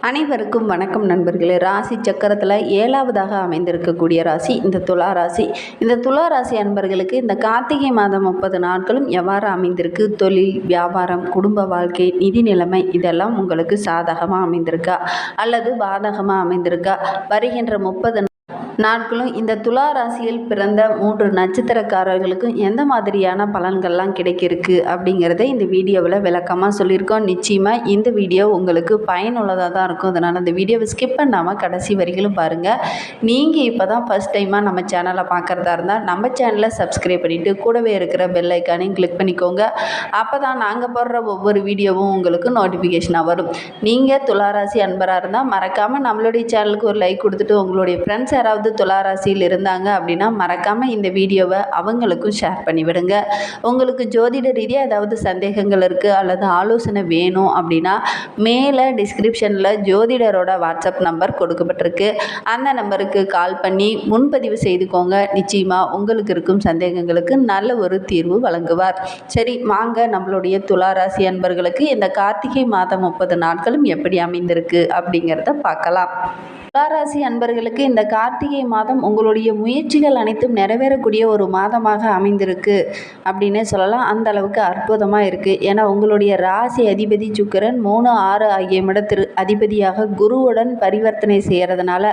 அனைவருக்கும் வணக்கம் நண்பர்களே. ராசி சக்கரத்தில் ஏழாவதாக அமைந்திருக்கக்கூடிய ராசி இந்த துலா ராசி. இந்த துலா ராசி அன்பர்களுக்கு இந்த கார்த்திகை மாதம் முப்பது நாட்களும் எவ்வாறு அமைந்திருக்கு? தொழில் வியாபாரம் குடும்ப வாழ்க்கை நிதி நிலைமை இதெல்லாம் உங்களுக்கு சாதகமாக அமைந்திருக்கா? அல்லது பாதகமாக அமைந்திருக்கா? வருகின்ற முப்பது நாட்களும் இந்த துலா ராசியில் பிறந்த மூன்று நட்சத்திரக்காரர்களுக்கும் எந்த மாதிரியான பலன்கள்லாம் கிடைக்கிருக்கு அப்படிங்கிறத இந்த வீடியோவில் விளக்கமாக சொல்லியிருக்கோம். நிச்சயமாக இந்த வீடியோ உங்களுக்கு பயனுள்ளதாக தான் இருக்கும். அதனால் அந்த வீடியோவை ஸ்கிப் பண்ணாமல் கடைசி வரிகளும் பாருங்கள் நீங்கள் இப்போ தான் ஃபஸ்ட் டைமாக நம்ம சேனலை பார்க்குறதா இருந்தால் நம்ம சேனலை சப்ஸ்கிரைப் பண்ணிவிட்டு கூடவே இருக்கிற பெல் ஐக்கானையும் கிளிக் பண்ணிக்கோங்க. அப்போ தான் நாங்கள் போடுற ஒவ்வொரு வீடியோவும் உங்களுக்கு நோட்டிஃபிகேஷனாக வரும். நீங்கள் துளாராசி அன்பராக இருந்தால் மறக்காமல் நம்மளுடைய சேனலுக்கு ஒரு லைக் கொடுத்துட்டு உங்களுடைய ஃப்ரெண்ட்ஸ் யாராவது துளாராசியில் இருந்தாங்க அப்படின்னா மறக்காமல் இந்த வீடியோவை அவங்களுக்கும் ஷேர் பண்ணிவிடுங்க. உங்களுக்கு ஜோதிட ரீதியாக ஏதாவது சந்தேகங்கள் இருக்குது அல்லது ஆலோசனை வேணும் அப்படின்னா மேலே டிஸ்கிரிப்ஷனில் ஜோதிடரோட வாட்ஸ்அப் நம்பர் கொடுக்கப்பட்டிருக்கு. அந்த நம்பருக்கு கால் பண்ணி முன்பதிவு செய்துக்கோங்க. நிச்சயமாக உங்களுக்கு இருக்கும் சந்தேகங்களுக்கு நல்ல ஒரு தீர்வு வழங்குவார். சரி வாங்க நம்மளுடைய துளாராசி அன்பர்களுக்கு இந்த கார்த்திகை மாதம் முப்பது நாட்களும் எப்படி அமைந்திருக்கு அப்படிங்கிறத பார்க்கலாம். துளாராசி அன்பர்களுக்கு இந்த கார்த்திகை மாதம் உங்களுடைய முயற்சிகள் அனைத்தும் நிறைவேறக்கூடிய ஒரு மாதமாக அமைந்திருக்கு அப்படின்னே சொல்லலாம். அந்த அளவுக்கு அற்புதமாக இருக்குது ஏன்னா உங்களுடைய ராசி அதிபதி சுக்கிரன் மூணு ஆறு ஆகிய இடத்திற்கு அதிபதியாக குருவுடன் பரிவர்த்தனை செய்கிறதுனால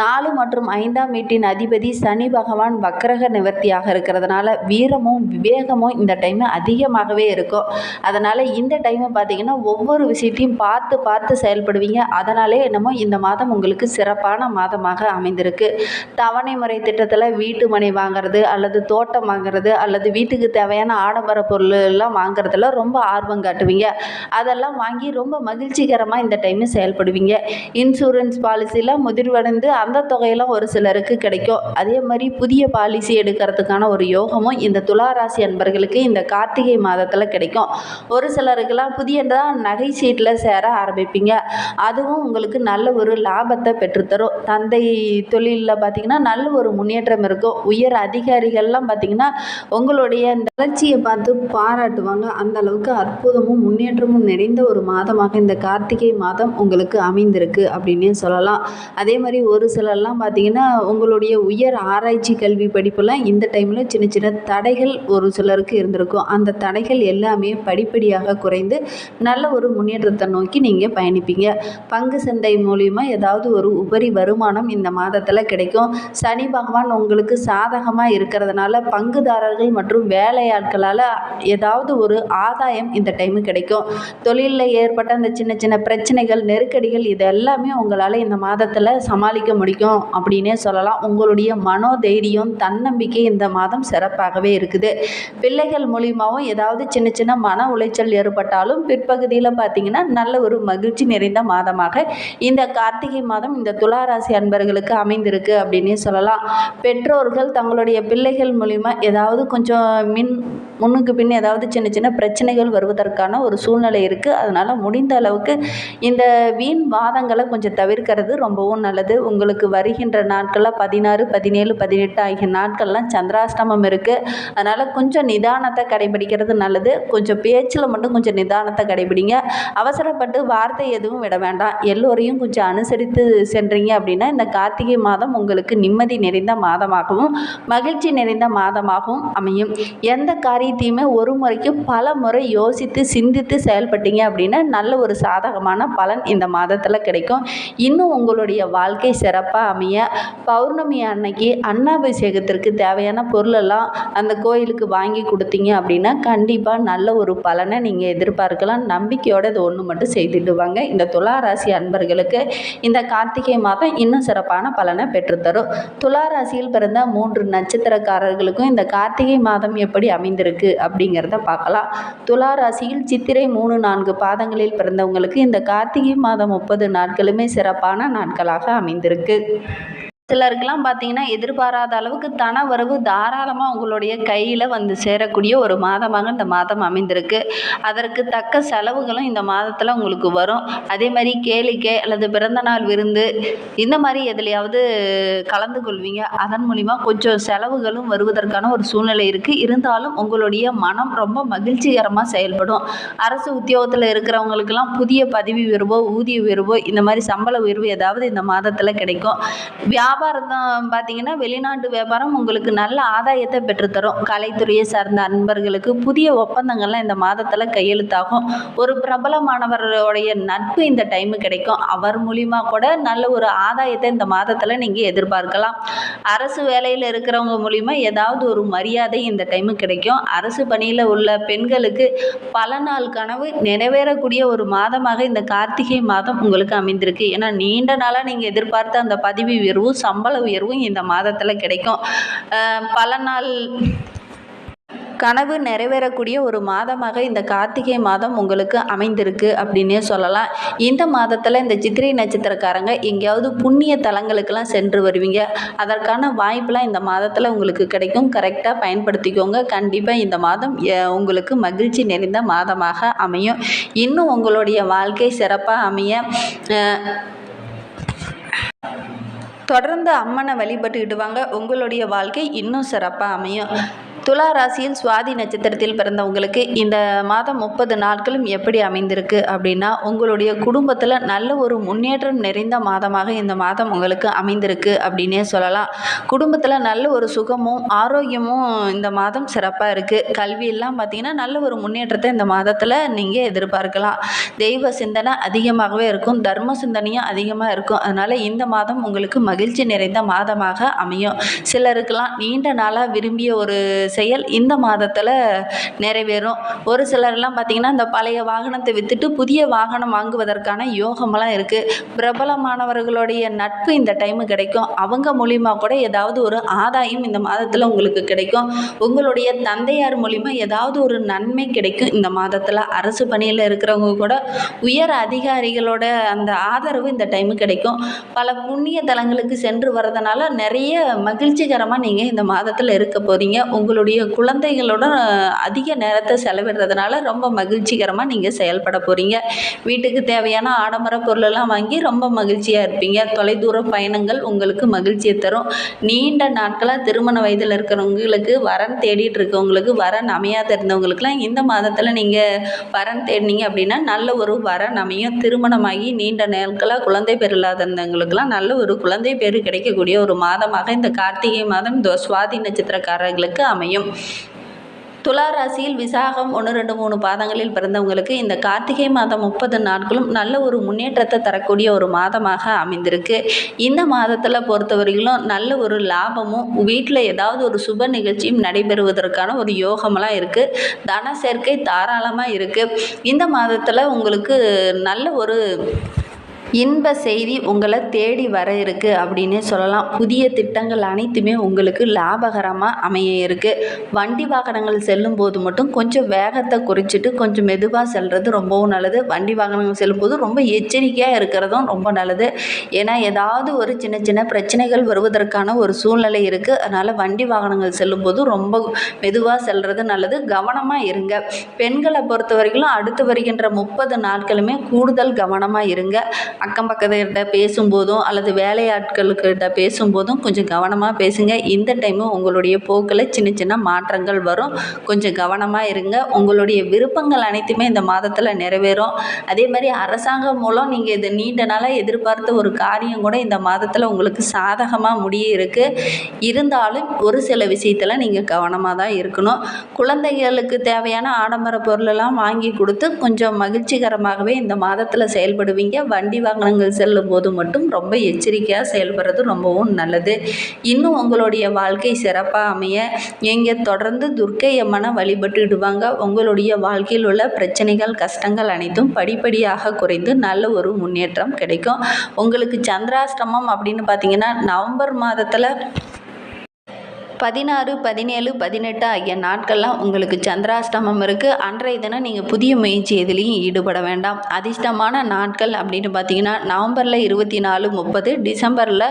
நாலு மற்றும் ஐந்தாம் வீட்டின் அதிபதி சனி பகவான் வக்கரக நிவர்த்தியாக இருக்கிறதுனால வீரமும் விவேகமும் இந்த டைம் அதிகமாகவே இருக்கும். அதனால் இந்த டைமை பார்த்தீங்கன்னா ஒவ்வொரு விஷயத்தையும் பார்த்து பார்த்து செயல்படுவீங்க. அதனாலே என்னமோ இந்த மாதம் உங்களுக்கு சிறப்பான மாதமாக அமைந்திருக்கு. தவணை முறை திட்டத்தில் வீட்டு மனை வாங்குறது அல்லது தோட்டம் வாங்குறது அல்லது வீட்டுக்கு தேவையான ஆடம்பர பொருள் எல்லாம் வாங்குறதுல ரொம்ப ஆர்வம் காட்டுவீங்க. அதெல்லாம் வாங்கி ரொம்ப மகிழ்ச்சிகரமாக இந்த டைமு செயல்படுவீங்க. இன்சூரன்ஸ் பாலிசியில் முதிர்வடைந்து அந்த தொகையெல்லாம் ஒரு சிலருக்கு கிடைக்கும். அதே மாதிரி புதிய பாலிசி எடுக்கிறதுக்கான ஒரு யோகமும் இந்த துளாராசி அன்பர்களுக்கு இந்த கார்த்திகை மாதத்தில் கிடைக்கும். ஒரு சிலருக்கெல்லாம் புதியதாக நகை சீட்டில் சேர ஆரம்பிப்பீங்க. அதுவும் உங்களுக்கு நல்ல ஒரு லாபத்தை பெற்று பெற்றுத்தரும் தந்தை தொழிலில் பார்த்தீங்கன்னா நல்ல ஒரு முன்னேற்றம் இருக்கும் உயர் அதிகாரிகள்லாம் பார்த்திங்கன்னா உங்களுடைய இந்த வளர்ச்சியை பார்த்து பாராட்டுவாங்க. அந்த அளவுக்கு அற்புதமும் முன்னேற்றமும் நிறைந்த ஒரு மாதமாக இந்த கார்த்திகை மாதம் உங்களுக்கு அமைந்திருக்கு அப்படின்னே சொல்லலாம். அதே மாதிரி ஒரு சிலர்லாம் பார்த்திங்கன்னா உங்களுடைய உயர் ஆராய்ச்சி கல்வி படிப்புலாம் இந்த டைமில் சின்ன சின்ன தடைகள் ஒரு சிலருக்கு இருந்திருக்கும். அந்த தடைகள் எல்லாமே படிப்படியாக குறைந்து நல்ல ஒரு முன்னேற்றத்தை நோக்கி நீங்கள் பயணிப்பீங்க. பங்கு சந்தை மூலியமாக ஏதாவது ஒரு உபரி வரும் வருமானம் இந்த மாதத்தில் கிடைக்கும். சனி பகவான் உங்களுக்கு சாதகமாக இருக்கிறதுனால பங்குதாரர்கள் மற்றும் வேலையாட்களால் ஏதாவது ஒரு ஆதாயம் இந்த டைமு கிடைக்கும். தொழிலில் ஏற்பட்ட அந்த சின்ன சின்ன பிரச்சனைகள் நெருக்கடிகள் இது எல்லாமே உங்களால் இந்த மாதத்தில் சமாளிக்க முடியும் அப்படின்னே சொல்லலாம். உங்களுடைய மனோதைரியம் தன்னம்பிக்கை இந்த மாதம் சிறப்பாகவே இருக்குது. பிள்ளைகள் மூலியமாகவும் ஏதாவது சின்ன சின்ன மன உளைச்சல் ஏற்பட்டாலும் பிற்பகுதியில் பார்த்தீங்கன்னா நல்ல ஒரு மகிழ்ச்சி நிறைந்த மாதமாக இந்த கார்த்திகை மாதம் இந்த துளாராசி அன்பர்களுக்கு அமைந்திருக்கு அப்படின்னே சொல்லலாம். பெற்றோர்கள் தங்களுடைய பிள்ளைகள் மூலிமா ஏதாவது கொஞ்சம் மின் முன்னுக்கு பின் ஏதாவது சின்ன சின்ன பிரச்சனைகள் வருவதற்கான ஒரு சூழ்நிலை இருக்குது அதனால் முடிந்த அளவுக்கு இந்த வீண் வாதங்களை கொஞ்சம் தவிர்க்கிறது ரொம்பவும் நல்லது. உங்களுக்கு வருகின்ற நாட்களில் பதினாறு பதினேழு பதினெட்டு ஆகிய நாட்கள்லாம் சந்திராஷ்டமம் இருக்குது அதனால் கொஞ்சம் நிதானத்தை கடைபிடிக்கிறது நல்லது. கொஞ்சம் பேச்சில் மட்டும் கொஞ்சம் நிதானத்தை கடைபிடிங்க. அவசரப்பட்டு வார்த்தை எதுவும் விட வேண்டாம். எல்லோரையும் கொஞ்சம் அனுசரித்து சென்றீங்க அப்படின்னா இந்த கார்த்திகை மாதம் உங்களுக்கு நிம்மதி நிறைந்த மாதமாகவும் மகிழ்ச்சி நிறைந்த மாதமாகவும் அமையும். எந்த காரியத்தையுமே ஒரு முறைக்கு பல முறை யோசித்து சிந்தித்து செயல்பட்டீங்க அப்படின்னா நல்ல ஒரு சாதகமான பலன் இந்த மாதத்தில் கிடைக்கும். இன்னும் உங்களுடைய வாழ்க்கை சிறப்பாக அமைய பௌர்ணமி அன்னைக்கு அன்னாபிஷேகத்திற்கு தேவையான பொருளெல்லாம் அந்த கோயிலுக்கு வாங்கி கொடுத்தீங்க அப்படின்னா கண்டிப்பாக நல்ல ஒரு பலனை நீங்கள் எதிர்பார்க்கலாம். நம்பிக்கையோடு இது ஒன்று மட்டும் செய்துட்டு வாங்க. இந்த துலா ராசி அன்பர்களுக்கு இந்த கார்த்திகை மாதம் இன்னும் சிறப்பான பலனை பெற்றுத்தரும். துலா ராசியில் பிறந்த மூன்று நட்சத்திரக்காரர்களுக்கும் இந்த கார்த்திகை மாதம் எப்படி அமைந்திருக்கு அப்படிங்கிறத பார்க்கலாம். துலா ராசியில் சித்திரை மூணு நான்கு பாதங்களில் பிறந்தவங்களுக்கு இந்த கார்த்திகை மாதம் முப்பது நாட்களுமே சிறப்பான நாட்களாக அமைந்திருக்கு. சிலருக்கெல்லாம் பார்த்தீங்கன்னா எதிர்பாராத அளவுக்கு தன வரவு தாராளமாக உங்களுடைய கையில் வந்து சேரக்கூடிய ஒரு மாதமாக இந்த மாதம் அமைந்திருக்கு. அதற்கு தக்க செலவுகளும் இந்த மாதத்தில் உங்களுக்கு வரும். அதே மாதிரி கேளிக்கை அல்லது பிறந்தநாள் விருந்து இந்த மாதிரி எதுலையாவது கலந்து கொள்வீங்க. அதன் மூலிமா கொஞ்சம் செலவுகளும் வருவதற்கான ஒரு சூழ்நிலை இருக்குது இருந்தாலும் உங்களுடைய மனம் ரொம்ப மகிழ்ச்சிகரமாக செயல்படும். அரசு உத்தியோகத்தில் இருக்கிறவங்களுக்கெல்லாம் புதிய பதவி உயர்வோ ஊதிய உயர்வோ இந்த மாதிரி சம்பள உயர்வு ஏதாவது இந்த மாதத்தில் கிடைக்கும். வியாபாரம் தான் பார்த்தீங்கன்னா வெளிநாட்டு வியாபாரம் உங்களுக்கு நல்ல ஆதாயத்தை பெற்றுத்தரும். கலைத்துறையை சார்ந்த அன்பர்களுக்கு புதிய ஒப்பந்தங்கள்லாம் இந்த மாதத்தில் கையெழுத்தாகும். ஒரு பிரபலமானவருடைய நட்பு இந்த டைமு கிடைக்கும். அவர் மூலிமா கூட நல்ல ஒரு ஆதாயத்தை இந்த மாதத்தில் நீங்கள் எதிர்பார்க்கலாம். அரசு வேலையில் இருக்கிறவங்க மூலிமா ஏதாவது ஒரு மரியாதை இந்த டைமு கிடைக்கும். அரசு பணியில் உள்ள பெண்களுக்கு பல நாள் கனவு நிறைவேறக்கூடிய ஒரு மாதமாக இந்த கார்த்திகை மாதம் உங்களுக்கு அமைந்திருக்கு. ஏன்னா நீண்ட நாளாக நீங்கள் எதிர்பார்த்த அந்த பதவி உயர்வு சம்பள உயர்வும் இந்த மாதத்தில் கிடைக்கும். பல நாள் கனவு நிறைவேறக்கூடிய ஒரு மாதமாக இந்த கார்த்திகை மாதம் உங்களுக்கு அமைந்திருக்கு அப்படின்னே சொல்லலாம். இந்த மாதத்தில் இந்த சித்திரை நட்சத்திரக்காரங்க எங்கேயாவது புண்ணிய தலங்களுக்கெல்லாம் சென்று வருவீங்க. அதற்கான வாய்ப்பெலாம் இந்த மாதத்தில் உங்களுக்கு கிடைக்கும். கரெக்டாக பயன்படுத்திக்கோங்க. கண்டிப்பாக இந்த மாதம் உங்களுக்கு மகிழ்ச்சி நிறைந்த மாதமாக அமையும். இன்னும் உங்களுடைய வாழ்க்கை சிறப்பாக அமைய தொடர்ந்து அம்மனை வழிபட்டுக்கிட்டு வாங்க. உங்களுடைய வாழ்க்கை இன்னும் சிறப்பாக அமையும். துலா ராசியில் சுவாதி நட்சத்திரத்தில் பிறந்தவங்களுக்கு இந்த மாதம் முப்பது நாட்களும் எப்படி அமைந்திருக்கு அப்படின்னா உங்களுடைய குடும்பத்தில் நல்ல ஒரு முன்னேற்றம் நிறைந்த மாதமாக இந்த மாதம் உங்களுக்கு அமைந்திருக்கு அப்படின்னே சொல்லலாம். குடும்பத்தில் நல்ல ஒரு சுகமும் ஆரோக்கியமும் இந்த மாதம் சிறப்பாக இருக்குது கல்வியெல்லாம் பார்த்தீங்கன்னா நல்ல ஒரு முன்னேற்றத்தை இந்த மாதத்தில் நீங்கள் எதிர்பார்க்கலாம். தெய்வ சிந்தனை அதிகமாகவே இருக்கும். தர்ம சிந்தனையும் அதிகமாக இருக்கும். அதனால் இந்த மாதம் உங்களுக்கு மகிழ்ச்சி நிறைந்த மாதமாக அமையும். சிலருக்கெல்லாம் நீண்ட நாளாக விரும்பிய ஒரு செயல் இந்த மாதத்தில் நிறைவேறும். ஒரு சிலர்லாம் பார்த்திங்கன்னா இந்த பழைய வாகனத்தை விற்றுட்டு புதிய வாகனம் வாங்குவதற்கான யோகமெல்லாம் இருக்குது பிரபலமானவர்களுடைய நட்பு இந்த டைமு கிடைக்கும். அவங்க மூலிமா கூட ஏதாவது ஒரு ஆதாயம் இந்த மாதத்தில் உங்களுக்கு கிடைக்கும். உங்களுடைய தந்தையார் மூலிமா ஏதாவது ஒரு நன்மை கிடைக்கும் இந்த மாதத்தில். அரசு பணியில் இருக்கிறவங்க கூட உயர் அதிகாரிகளோட அந்த ஆதரவு இந்த டைமு கிடைக்கும். பல புண்ணிய தலங்களுக்கு சென்று வரதுனால நிறைய மகிழ்ச்சிகரமாக நீங்கள் இந்த மாதத்தில் இருக்க போகிறீங்க உங்களுடைய குழந்தைகளோட அதிக நேரத்தை செலவிடுறதுனால ரொம்ப மகிழ்ச்சிகரமாக நீங்கள் செயல்பட போகிறீங்க வீட்டுக்கு தேவையான ஆடம்பர பொருளெல்லாம் வாங்கி ரொம்ப மகிழ்ச்சியாக இருப்பீங்க. தொலைதூர பயணங்கள் உங்களுக்கு மகிழ்ச்சியை தரும். நீண்ட நாட்களாக திருமண வயதில் இருக்கிறவங்களுக்கு வரன் தேடிட்டு இருக்கவங்களுக்கு வரன் அமையாத இருந்தவங்களுக்குலாம் இந்த மாதத்தில் நீங்கள் வரன் தேடினீங்க அப்படின்னா நல்ல ஒரு வரன் அமையும். திருமணமாகி நீண்ட நாட்களாக குழந்தை பேர் இல்லாத இருந்தவங்களுக்குலாம் நல்ல ஒரு குழந்தை பேர் கிடைக்கக்கூடிய ஒரு மாதமாக இந்த கார்த்திகை மாதம் இந்த சுவாதி நட்சத்திரக்காரர்களுக்கு அமையும். துலா ராசியில் விசாகம் ஒன்று ரெண்டு மூணு பாதங்களில் பிறந்தவங்களுக்கு இந்த கார்த்திகை மாதம் முப்பது நாட்களும் நல்ல ஒரு முன்னேற்றத்தை தரக்கூடிய ஒரு மாதமாக அமைந்திருக்கு. இந்த மாதத்தில் பொறுத்தவரையிலும் நல்ல ஒரு லாபமும் வீட்டில் ஏதாவது ஒரு சுப நிகழ்ச்சியும் நடைபெறுவதற்கான ஒரு யோகமெல்லாம் இருக்குது தன சேர்க்கை தாராளமாக இருக்குது இந்த மாதத்தில் உங்களுக்கு நல்ல ஒரு இன்ப செய்தி உங்களை தேடி வர இருக்கு அப்படின்னே சொல்லலாம். புதிய திட்டங்கள் அனைத்துமே உங்களுக்கு லாபகரமாக அமைய இருக்கு. வண்டி வாகனங்கள் செல்லும் போது மட்டும் கொஞ்சம் வேகத்தை குறைச்சிட்டு கொஞ்சம் மெதுவாக செல்வது ரொம்பவும் நல்லது. வண்டி வாகனங்கள் செல்லும்போது ரொம்ப எச்சரிக்கையாக இருக்கிறதும் ரொம்ப நல்லது. ஏன்னா ஏதாவது ஒரு சின்ன சின்ன பிரச்சனைகள் வருவதற்கான ஒரு சூழ்நிலை இருக்குது அதனால் வண்டி வாகனங்கள் செல்லும்போது ரொம்ப மெதுவாக செல்வது நல்லது. கவனமாக இருங்க. பெண்களை பொறுத்த வரைக்கும் அடுத்து வருகின்ற முப்பது நாட்களுமே கூடுதல் கவனமாக இருங்க. அக்கம் பக்கத்துக்கிட்ட பேசும்போதும் அல்லது வேலையாட்களுக்கிட்ட பேசும்போதும் கொஞ்சம் கவனமாக பேசுங்க. இந்த டைமும் உங்களுடைய போக்கில் சின்ன சின்ன மாற்றங்கள் வரும். கொஞ்சம் கவனமாக இருங்க. உங்களுடைய விருப்பங்கள் அனைத்துமே இந்த மாதத்தில் நிறைவேறும். அதே மாதிரி அரசாங்கம் மூலம் நீங்கள் இது நீண்ட நாளாக எதிர்பார்த்த ஒரு காரியம் கூட இந்த மாதத்தில் உங்களுக்கு சாதகமாக முடிய இருக்குது இருந்தாலும் ஒரு சில விஷயத்தில் நீங்கள் கவனமாக தான் இருக்கணும். குழந்தைகளுக்கு தேவையான ஆடம்பர பொருளெல்லாம் வாங்கி கொடுத்து கொஞ்சம் மகிழ்ச்சிகரமாகவே இந்த மாதத்தில் செயல்படுவீங்க. வண்டி வாகனங்கள் செல்லும் போது மட்டும் ரொம்ப எச்சரிக்கையாக செயல்படுறது ரொம்பவும் நல்லது. இன்னும் உங்களுடைய வாழ்க்கை சிறப்பாக அமைய நீங்கள் தொடர்ந்து துர்க்கை அம்மனை வழிபட்டுடுவாங்க உங்களுடைய வாழ்க்கையில் உள்ள பிரச்சனைகள் கஷ்டங்கள் அனைத்தும் படிப்படியாக குறைந்து நல்ல ஒரு முன்னேற்றம் கிடைக்கும். உங்களுக்கு சந்திராஷ்டமம் அப்படின்னு பார்த்தீங்கன்னா நவம்பர் மாதத்தில் பதினாறு பதினேழு பதினெட்டு ஆகிய நாட்கள்லாம் உங்களுக்கு சந்திராஷ்டமம் இருக்குது அன்றைய தினம் நீங்கள் புதிய முயற்சி எதுலேயும் ஈடுபட வேண்டாம். அதிர்ஷ்டமான நாட்கள் அப்படின்னு பார்த்தீங்கன்னா நவம்பரில் இருபத்தி நாலு முப்பது டிசம்பரில்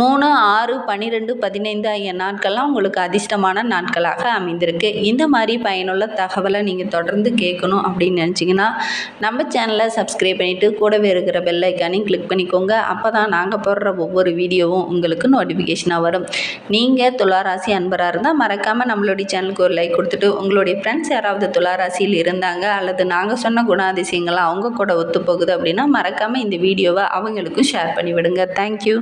மூணு ஆறு பன்னிரெண்டு பதினைந்து ஆகிய நாட்கள்லாம் உங்களுக்கு அதிர்ஷ்டமான நாட்களாக அமைந்திருக்கு. இந்த மாதிரி பயனுள்ள தகவலை நீங்கள் தொடர்ந்து கேட்கணும் அப்படின்னு நினச்சிங்கன்னா நம்ம சேனலை சப்ஸ்கிரைப் பண்ணிவிட்டு கூடவே இருக்கிற பெல்லைக்கானையும் கிளிக் பண்ணிக்கோங்க. அப்போ தான் நாங்கள் போடுற ஒவ்வொரு வீடியோவும் உங்களுக்கு நோட்டிஃபிகேஷனாக வரும். நீங்கள் துளாராசி அன்பராக இருந்தால் மறக்காமல் நம்மளுடைய சேனலுக்கு ஒரு லைக் கொடுத்துட்டு உங்களுடைய ஃப்ரெண்ட்ஸ் யாராவது துளாராசியில் இருந்தாங்க அல்லது நாங்கள் சொன்ன குணாதிசயங்கள்லாம் அவங்க கூட ஒத்து போகுது அப்படின்னா மறக்காமல் இந்த வீடியோவை அவங்களுக்கும் ஷேர் பண்ணி விடுங்க தேங்க்யூ